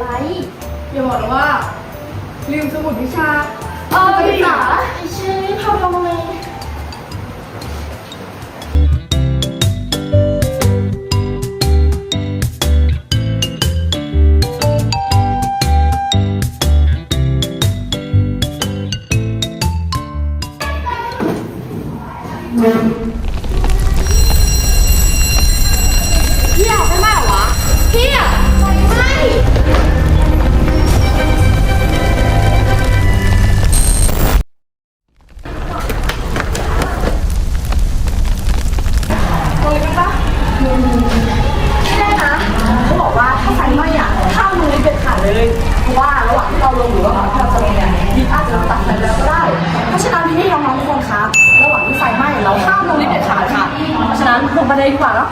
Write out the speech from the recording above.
อะไร อย่าบอกนะว่า ลืมสมุดวิชาเออไปหาไอ้เชื่อนี่พาทำไมเที่ยวไปมาาถ้าไฟไหม้อะข้ามมือเด็ดขาดเลยเพราะว่าระหว่างที่เราลงหรือว่าก่อนที่เราจะลงเนี่ยดิบอาจจะตัดไฟแล้วก็ได้ เพราะฉะนั้นพี่น้องๆทุกคนครับระหว่างที่ไฟไหม้เราข้ามลงลิฟต์เด็ดขาดค่ะ เพราะฉะนั้นลงบันไดดีกว่าเนาะ